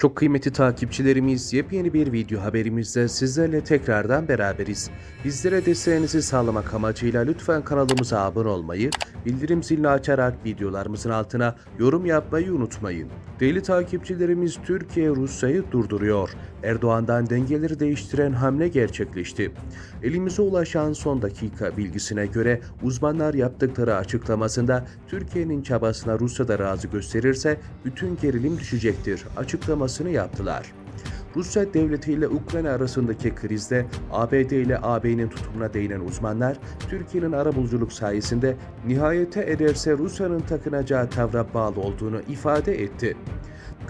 Çok kıymetli takipçilerimiz yepyeni bir video haberimizde sizlerle tekrardan beraberiz. Bizlere desteğinizi sağlamak amacıyla lütfen kanalımıza abone olmayı, bildirim zilini açarak videolarımızın altına yorum yapmayı unutmayın. Değerli takipçilerimiz Türkiye Rusya'yı durduruyor. Erdoğan'dan dengeleri değiştiren hamle gerçekleşti. Elimize ulaşan son dakika bilgisine göre uzmanlar yaptıkları açıklamasında Türkiye'nin çabasına Rusya da razı gösterirse bütün gerilim düşecektir açıklamasını yaptılar. Rusya devleti ile Ukrayna arasındaki krizde ABD ile AB'nin tutumuna değinen uzmanlar, Türkiye'nin arabuluculuk sayesinde nihayete ederse Rusya'nın takınacağı tavra bağlı olduğunu ifade etti.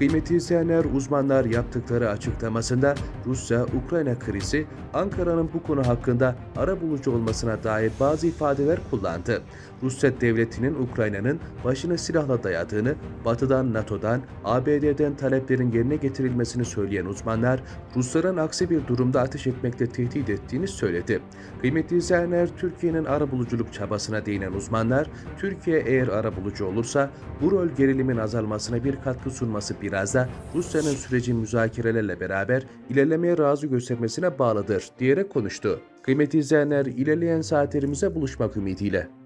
Kıymetli izleyenler, uzmanlar yaptıkları açıklamasında Rusya-Ukrayna krizi, Ankara'nın bu konu hakkında arabulucu olmasına dair bazı ifadeler kullandı. Rusya devletinin Ukrayna'nın başını silahla dayadığını, Batı'dan, NATO'dan, ABD'den taleplerin yerine getirilmesini söyleyen uzmanlar, Rusların aksi bir durumda ateş etmekle tehdit ettiğini söyledi. Kıymetli izleyenler, Türkiye'nin arabuluculuk çabasına değinen uzmanlar, Türkiye eğer arabulucu olursa bu rol gerilimin azalmasına bir katkı sunması biraz Rusya'nın süreci müzakerelerle beraber ilerlemeye razı göstermesine bağlıdır diyerek konuştu. Kıymetli izleyenler ilerleyen saatlerimize buluşmak ümidiyle.